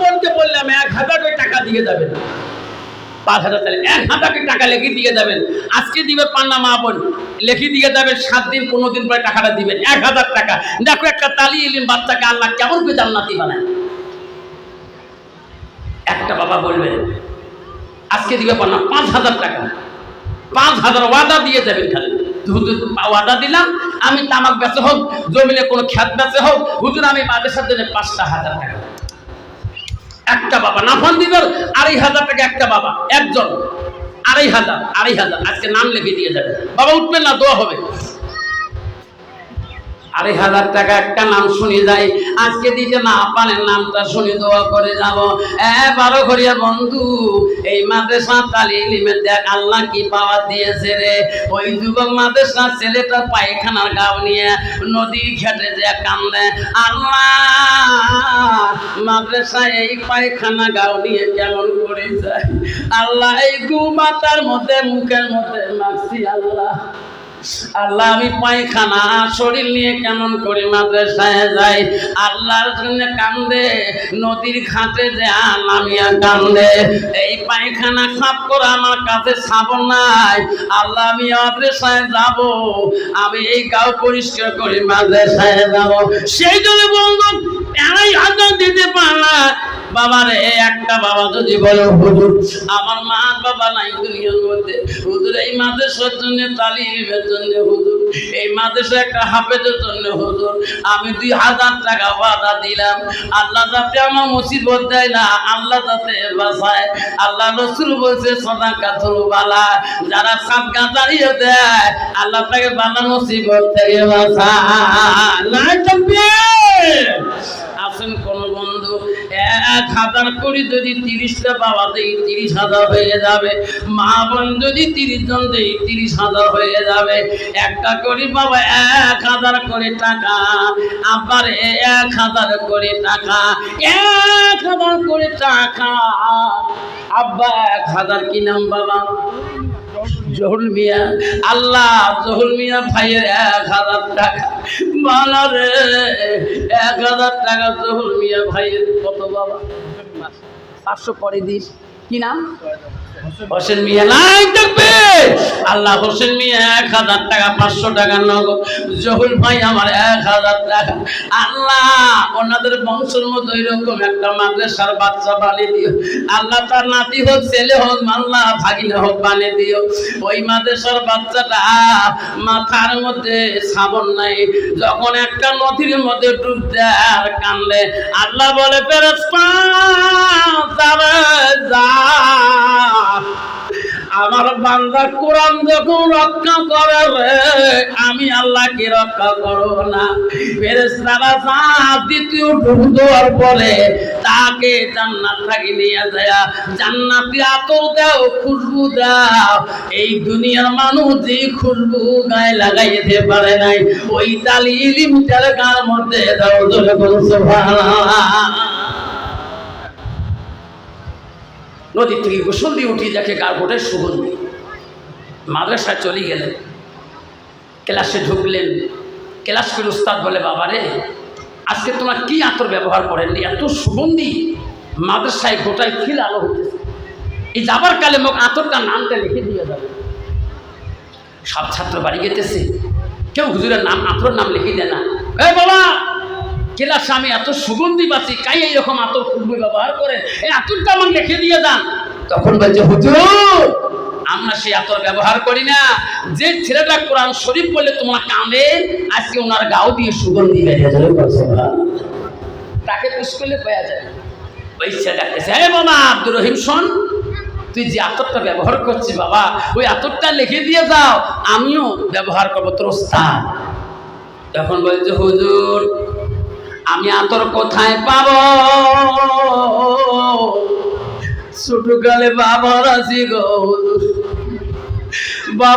বোনকে বললাম, এক হাজার টাকা দিয়ে যাবেন। পাঁচ হাজার তাহলে এক হাজার টাকা লিখে দিয়ে যাবেন। আজকে দিবে পান্না মা বোন। লিখে দিয়ে যাবেন, সাত দিন, পনেরো দিন পরে টাকাটা দিবেন। এক হাজার টাকা। দেখো একটা তালি এলিম বাচ্চাকে আল্লাহ কেমন করে জান্নাতি বানায়। একটা বাবা বলবেন আজকে দিবে পান্না পাঁচ হাজার টাকা। পাঁচ হাজার ওয়াদা দিয়ে যাবেন খালি। ওয়াদা দিলাম, আমি তামাক বেচে হোক, জমিনে কোনো খ্যাত বেচে হোক, হুজুর, আমি মাদ্রাসার জন্য পাঁচটা হাজার টাকা। একটা বাবা নাফান দিবার আড়াই হাজার টাকা একটা বাবা, একজন। আড়াই হাজার আড়াই হাজার। আজকে নাম লিখে দিয়ে যাবে। বাবা, উঠবেন না, দোয়া হবে। আড়াই হাজার টাকা একটা নাম শুনি যাই। আজকে দিতে না পারেন নামটা শুনি দোয়া করে যাব। এ বারো ঘরিয়া বন্ধু, এই মাদ্রাসা তালি লিমে দেখ আল্লাহ কি পাওয়া দিয়েছে রে। ওই যুবক মাদ্রাসা ছেলেটা পায়খানার গাও নিয়ে নদীর ঘাটে যে কান্দে। আল্লাহ মাদ্রাসায় এই পায়খানা গাও নিয়ে কেমন করে যায়? আল্লাহ, এই গু মাথার মধ্যে, মুখের মধ্যে মাগছি আল্লাহ। আল্লাহ, আমি পায়খানা, শরীর নিয়ে কেমন করে মাদ্রাসায় যাই? আল্লাহর জন্য কান্দে, নদীর ঘাটে যে নামিয়া কান্দে। এই পায়খানা খাপ করে আমার কাছে সাবন নাই। আল্লাহ, আমি মাদ্রাসায় যাব, আমি এই গাও পরিষ্কার করে মাদ্রাসায় যাব। সেই জন্য বলব আড়াই হাজার দিতে পারলা। বাবারে, একটা বাবা যদি বলো, হুজুর, আমার মা বাবা নাই দুনিয়ার মধ্যে। হুজুর, এই মাদ্রাসার জন্য তালিমের জন্য হুজুর, এই মাদ্রাসা একটা হাফেজের জন্য হুজুর। আমি দুই হাজার টাকা ওয়াদা দিলাম। আল্লাহ যাতে আমার মুসিবত দেয় না, আল্লাহ যাতে বাঁচায়। আল্লাহ রসুল বলছে সদা কাতর বালা যারা সাদকা দাঁড়িয়ে দেয়, আল্লাহ তাকে বালা মুসিবত থেকে বাঁচায় নাই থাকবে আসেন কোন বন্ধু এক হাজার করে যদি তিরিশটা বাবা দেই, তিরিশ হাজার হয়ে যাবে। মা বোন যদি তিরিশ জন দেই, তিরিশ হাজার হয়ে যাবে। একটা করে বাবা এক হাজার করে টাকা, আবার এক হাজার করে টাকা, এক হাজার করে টাকা, আব্বা এক হাজার কি নাম বাবা? জহুল মিয়া। আল্লাহ, জহুল মিয়া ভাইয়ের এক হাজার টাকা। মালা রে হাজার টাকা জহুর মিয়া ভাইয়ের কত বাবা? পাঁচশো পরে দিস। কি নাম? হোসেন মিয়া। নাই থাকবে! আল্লাহ হোসেন মিয়া এক হাজার টাকা, পাঁচশো টাকা নগদ। জহুল ভাই, আমার এক হাজার টাকা। আল্লাহ, ওনাদের বংশের মতো এরকম একটা মাদ্রাসার বাচ্চা বানিয়ে দিও। আল্লাহ তার নাতি হোক, ছেলে হোক, মাল্লা, ভাগিনা হোক, বানিয়ে দিও। ওই মাদ্রাসার বাচ্চাটা মাথার মধ্যে সাবন নাই। যখন একটা নদীর মধ্যে ডুব দেয় আর কান্দে, আল্লাহ বলে, ফেরেশতা যাবে আমার বান্দা কোরআন যখন রক্ষা করে রে, আমি আল্লাহকে রক্ষা করো না। ফেরেশতারা সাপ দ্বিতীয় ডুব দেওয়ার পরে তাকে জান্নাত থেকে নিয়ে যায়। জান্নাতি আতর দাও, খুশবু দাও। এই দুনিয়ার মানুষ যে খুশবু গায়ে লাগাইতে পারে নাই। ওই তালি ইলিমটার গার মধ্যে দাও জোরে বলো সুবহানাল্লাহ। নদী থেকে গোসল দিয়ে উঠিয়ে দেখে গার গোটায় সুগন্ধি। মাদ্রাসায় চলে গেলেন। ক্লাসে ঢুকলেন। ক্লাস করে উস্তাদ বলে, বাবারে, আজকে তোমার কি আতর ব্যবহার করেন এত সুগন্ধি। মাদ্রাসায় গোটায় ফিল আলো হতেছে এই যাবার কালে মোক আতরটার নামটা লিখে দিয়ে যাবে। সব ছাত্র বাড়ি গেতেছে। কেউ হুজুরের নাম আতর নাম লিখে দেয় না। এ বাবা ক্লাসে আমি এত সুগন্ধি পাচ্ছি কাই এইরকম আতর খুশবু ব্যবহার করে? এই আতরটা আমার লিখে দিয়ে যান। তখন বলছে হুজুর! আমরা সেই আতর ব্যবহার করি না। যে ছেলেটা কোরআন শরীফ বললে তোমার কাঁদে আজকে ওনার গাও দিয়ে সুগন্ধি বেরিয়ে যাবে। তাকে পুষ করলে পাওয়া যায়। ওই ছেলে ডাকতেছে হ্যাঁ বাবা আব্দুর রহিম শোন। তুই যে আতরটা ব্যবহার করছিস বাবা ওই আতরটা লিখে দিয়ে যাও। আমিও ব্যবহার করব তোর স্থান তখন বলছে হুজুর আমি আতর কোথায় পাব ছোটকালে বাবার রাজি গো। বাবা